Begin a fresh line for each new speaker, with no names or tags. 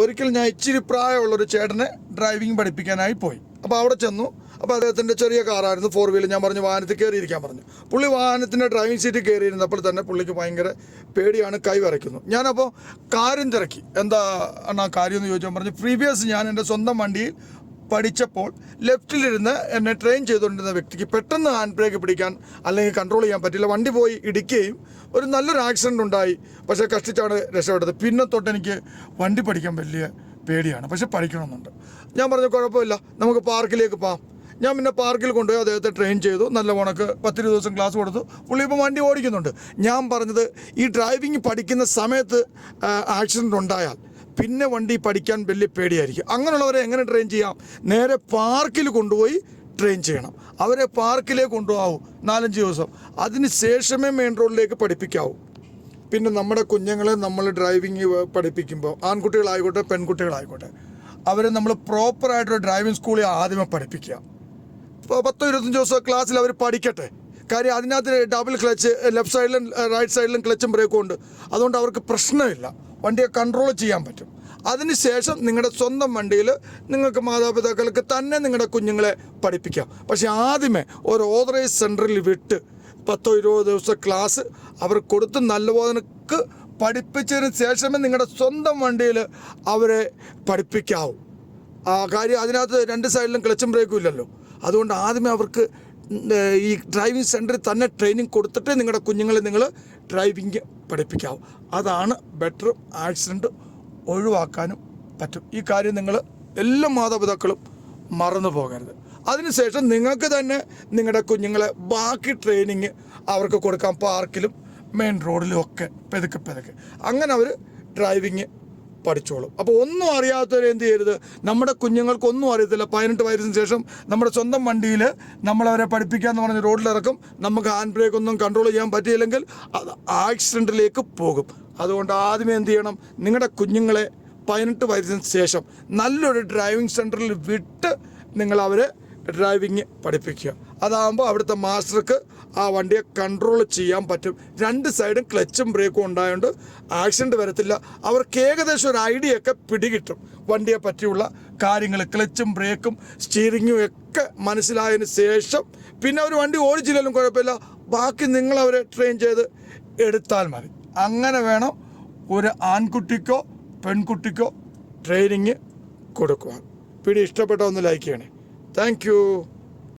ഒരിക്കൽ ഞാൻ ഇച്ചിരി പ്രായമുള്ളൊരു ചേട്ടനെ ഡ്രൈവിംഗ് പഠിപ്പിക്കാനായി പോയി. അപ്പോൾ അവിടെ ചെന്നു. അപ്പോൾ അദ്ദേഹത്തിന്റെ ചെറിയ കാറായിരുന്നു ഫോർ വീലർ ഞാൻ പറഞ്ഞു വാഹനത്തിൽ കയറിയിരിക്കാൻ പറഞ്ഞു. പുള്ളി വാഹനത്തിന്റെ ഡ്രൈവിംഗ് സീറ്റിൽ കയറിയിരുന്നപ്പോൾ തന്നെ പുള്ളിക്ക് ഭയങ്കര പേടിയാണ് കൈ വരയ്ക്കുന്നു ഞാനപ്പോൾ കാര്യം തിരക്കി. എന്താ അണ്ണാ കാര്യം എന്ന് ചോദിച്ചാൽ പറഞ്ഞു പ്രീവിയസ് ഞാൻ എന്റെ സ്വന്തം വണ്ടിയിൽ പഠിച്ചപ്പോൾ ലെഫ്റ്റിലിരുന്ന് എന്നെ ട്രെയിൻ ചെയ്തുകൊണ്ടിരുന്ന വ്യക്തിക്ക് പെട്ടെന്ന് ഹാൻഡ് ബ്രേക്ക് പിടിക്കാൻ അല്ലെങ്കിൽ കൺട്രോൾ ചെയ്യാൻ പറ്റില്ല. വണ്ടി പോയി ഇടിക്കുകയും ഒരു നല്ലൊരു ആക്സിഡന്റ് ഉണ്ടായി. പക്ഷേ കഷ്ടിച്ചാണ് രക്ഷപ്പെട്ടത്. പിന്നെ തൊട്ട് എനിക്ക് വണ്ടി പഠിക്കാൻ വലിയ പേടിയാണ്. പക്ഷെ പഠിക്കണമെന്നുണ്ട്. ഞാൻ പറഞ്ഞു കുഴപ്പമില്ല. നമുക്ക് പാർക്കിലേക്ക് പോകാം. ഞാൻ പിന്നെ പാർക്കിൽ കൊണ്ടുപോയി അദ്ദേഹത്തെ ട്രെയിൻ ചെയ്തു. നല്ല ഉണക്ക് പത്തിരു ദിവസം ക്ലാസ് കൊടുത്തു. പുള്ളി ഇപ്പോൾ വണ്ടി ഓടിക്കുന്നുണ്ട്. ഞാൻ പറഞ്ഞത് ഈ ഡ്രൈവിംഗ് പഠിക്കുന്ന സമയത്ത് ആക്സിഡന്റ് ഉണ്ടായാൽ പിന്നെ വണ്ടി പഠിക്കാൻ വലിയ പേടിയായിരിക്കും. അങ്ങനെയുള്ളവരെ എങ്ങനെ ട്രെയിൻ ചെയ്യാം? നേരെ പാർക്കിൽ കൊണ്ടുപോയി ട്രെയിൻ ചെയ്യണം. അവരെ പാർക്കിലേക്ക് കൊണ്ടുപോകാവൂ. നാലഞ്ച് ദിവസം. അതിന് ശേഷമേ മെയിൻ റോഡിലേക്ക് പഠിപ്പിക്കാവൂ. പിന്നെ നമ്മുടെ കുഞ്ഞുങ്ങളെ നമ്മൾ ഡ്രൈവിംഗ് പഠിപ്പിക്കുമ്പോൾ ആൺകുട്ടികളായിക്കോട്ടെ പെൺകുട്ടികളായിക്കോട്ടെ അവരെ നമ്മൾ പ്രോപ്പറായിട്ടൊരു ഡ്രൈവിംഗ് സ്കൂളിൽ ആദ്യമേ പഠിപ്പിക്കുക. ഇപ്പോൾ പത്തോ ഇരുപത്തഞ്ച് ദിവസം ക്ലാസ്സിൽ അവർ പഠിക്കട്ടെ. കാര്യം അതിനകത്ത് ഡബിൾ ക്ലച്ച് ലെഫ്റ്റ് സൈഡിലും റൈറ്റ് സൈഡിലും ക്ലച്ചും ബ്രേക്കും ഉണ്ട്. അതുകൊണ്ട് അവർക്ക് പ്രശ്നമില്ല. വണ്ടിയെ കൺട്രോൾ ചെയ്യാൻ പറ്റും. അതിനുശേഷം നിങ്ങളുടെ സ്വന്തം വണ്ടിയിൽ നിങ്ങൾക്ക് മാതാപിതാക്കൾക്ക് തന്നെ നിങ്ങളുടെ കുഞ്ഞുങ്ങളെ പഠിപ്പിക്കാം. പക്ഷേ ആദ്യമേ ഒരു ഓതറൈസ് സെന്ററിൽ വിട്ട് പത്തോ ഇരുപതോ ദിവസം ക്ലാസ് അവർ കൊടുത്ത് ബോധനക്ക് പഠിപ്പിച്ചതിന് ശേഷമേ നിങ്ങളുടെ സ്വന്തം വണ്ടിയിൽ അവരെ പഠിപ്പിക്കാവൂ. ആ കാര്യം അതിനകത്ത് രണ്ട് സൈഡിലും ക്ലച്ചും ബ്രേക്കും ഇല്ലല്ലോ. അതുകൊണ്ട് ആദ്യമേ അവർക്ക് ഈ ഡ്രൈവിംഗ് സെന്ററിൽ തന്നെ ട്രെയിനിങ് കൊടുത്തിട്ട് നിങ്ങളുടെ കുഞ്ഞുങ്ങളെ നിങ്ങൾ ഡ്രൈവിംഗ് പഠിപ്പിക്കാവും അതാണ് ബെറ്റർ ആക്സിഡന്റ് ഒഴിവാക്കാനും പറ്റും. ഈ കാര്യം നിങ്ങൾ എല്ലാ മാതാപിതാക്കളും മറന്നു പോകരുത്. അതിനുശേഷം നിങ്ങൾക്ക് തന്നെ നിങ്ങളുടെ കുഞ്ഞുങ്ങളെ ബാക്കി ട്രെയിനിങ് അവർക്ക് കൊടുക്കാം പാർക്കിലും മെയിൻ റോഡിലും ഒക്കെ പെതുക്കെ പെതുക്കെ. അങ്ങനെ അവർ ഡ്രൈവിങ് പഠിച്ചോളും. അപ്പോൾ ഒന്നും അറിയാത്തവർ എന്ത് ചെയ്യരുത്? നമ്മുടെ കുഞ്ഞുങ്ങൾക്ക് ഒന്നും അറിയത്തില്ല. പതിനെട്ട് വയസ്സിന് ശേഷം നമ്മുടെ സ്വന്തം വണ്ടിയിൽ നമ്മളവരെ പഠിപ്പിക്കാമെന്ന് പറഞ്ഞ് റോഡിലിറക്കും. നമുക്ക് ഹാൻഡ് ബ്രേക്ക് ഒന്നും കൺട്രോൾ ചെയ്യാൻ പറ്റിയില്ലെങ്കിൽ അത് ആക്സിഡന്റിലേക്ക് പോകും. അതുകൊണ്ട് ആദ്യമേ എന്ത് ചെയ്യണം? നിങ്ങളുടെ കുഞ്ഞുങ്ങളെ പതിനെട്ട് വയസ്സിന് ശേഷം നല്ലൊരു ഡ്രൈവിംഗ് സെന്ററിൽ വിട്ട് നിങ്ങൾ ഡ്രൈവിംഗ് പഠിപ്പിക്കുക. അതാകുമ്പോൾ അവിടുത്തെ മാസ്റ്റർക്ക് ആ വണ്ടിയെ കൺട്രോൾ ചെയ്യാൻ പറ്റും. രണ്ട് സൈഡും ക്ലച്ചും ബ്രേക്കും ഉണ്ടായതുകൊണ്ട് ആക്സിഡന്റ് വരത്തില്ല. അവർക്ക് ഏകദേശം ഒരു ഐഡിയ ഒക്കെ പിടികിട്ടും. വണ്ടിയെ പറ്റിയുള്ള കാര്യങ്ങൾ ക്ലച്ചും ബ്രേക്കും സ്റ്റീറിങ്ങും ഒക്കെ മനസ്സിലായതിന് ശേഷം പിന്നെ അവർ വണ്ടി ഓടിച്ചില്ലെങ്കിലും കുഴപ്പമില്ല. ബാക്കി നിങ്ങൾ അവരെ ട്രെയിൻ ചെയ്ത് എടുത്താൽ മതി. അങ്ങനെ വേണം ഒരു ആൺകുട്ടിക്കോ പെൺകുട്ടിക്കോ ട്രെയിനിങ് കൊടുക്കുവാൻ. വീഡിയോ ഇഷ്ടപ്പെട്ട ഒന്ന് ലൈക്ക് ചെയ്യണേ. Thank you.